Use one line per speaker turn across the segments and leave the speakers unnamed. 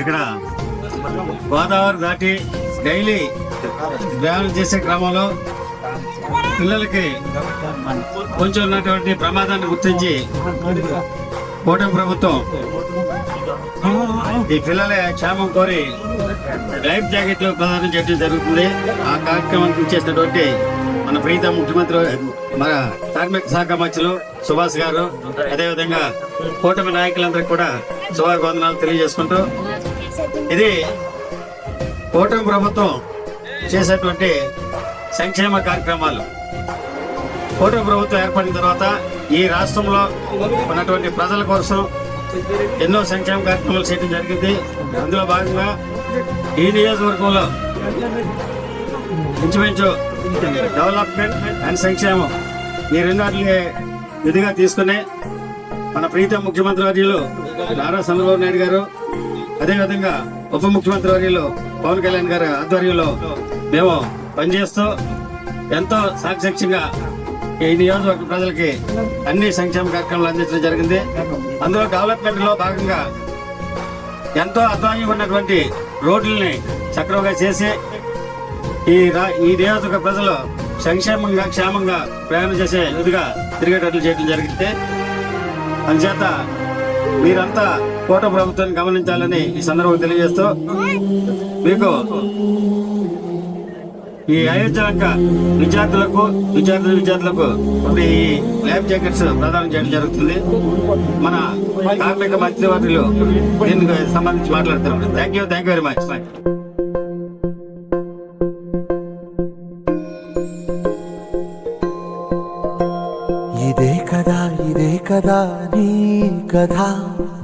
ఇక్కడ గోదావరి దాటి డైలీ ప్రయాణం చేసే క్రమంలో పిల్లలకి కొంచెం ఉన్నటువంటి ప్రమాదాన్ని గుర్తించి కూటమి ప్రభుత్వం ఈ పిల్లల క్షేమం కోరి లైఫ్ జాకెట్లు ప్రదానం చేయడం జరుగుతుంది. ఆ కార్యక్రమానికి చేసినటువంటి మన ప్రీత ముఖ్యమంత్రి మన కార్మిక శాఖ మంత్రులు సుభాష్ గారు అదేవిధంగా కూటమి నాయకులందరికీ కూడా శుభాభివందనాలు తెలియజేసుకుంటూ ఇది కూటమి ప్రభుత్వం చేసేటువంటి సంక్షేమ కార్యక్రమాలు. కూటమి ప్రభుత్వం ఏర్పడిన తర్వాత ఈ రాష్ట్రంలో ఉన్నటువంటి ప్రజల కోసం ఎన్నో సంక్షేమ కార్యక్రమాలు చేయడం జరిగింది. అందులో భాగంగా ఈ నియోజకవర్గంలో ఇంచుమించు డెవలప్మెంట్ అండ్ సంక్షేమం ఈ రెండాటిని విధిగా తీసుకుని మన ప్రీతం ముఖ్యమంత్రి వర్యులు నారా చంద్రబాబు నాయుడు గారు అదేవిధంగా ఉప ముఖ్యమంత్రి వర్యులు పవన్ కళ్యాణ్ గారి ఆధ్వర్యంలో మేము పనిచేస్తూ ఎంతో సాక్షిగా ఈ నియోజకవర్గ ప్రజలకి అన్ని సంక్షేమ కార్యక్రమాలు అందించడం జరిగింది. అందులో డెవలప్మెంట్లో భాగంగా ఎంతో అధ్వానంగా ఉన్నటువంటి రోడ్లని సక్రమంగా చేసి ఈ రా- ఈ నియోజకవర్గ ప్రజలు సంక్షేమంగా క్షేమంగా ప్రయాణం చేసే విధిగా తిరిగేటట్లు చేయడం జరిగితే అందుచేత మీరంతా కోట ప్రభుత్వాన్ని గమనించాలని ఈ సందర్భంగా తెలియజేస్తూ మీకు ఈ అయోధ్యలంక విద్యార్థులకు విద్యార్థుల విద్యార్థులకు కొన్ని ఈ ల్యాబ్ జాకెట్స్ ప్రదానం చేయడం జరుగుతుంది. మన కార్మిక మంత్రివర్యులు దీనికి సంబంధించి మాట్లాడుతున్నారు thank you thank you very much
ఇదే కదా ఇదే కదా నీ కథ.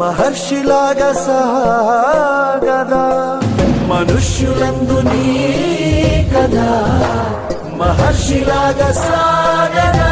మహర్షిలాగా సహాగదా మనుష్యులందు నీ కదా మహర్షిలాగా సాగదా.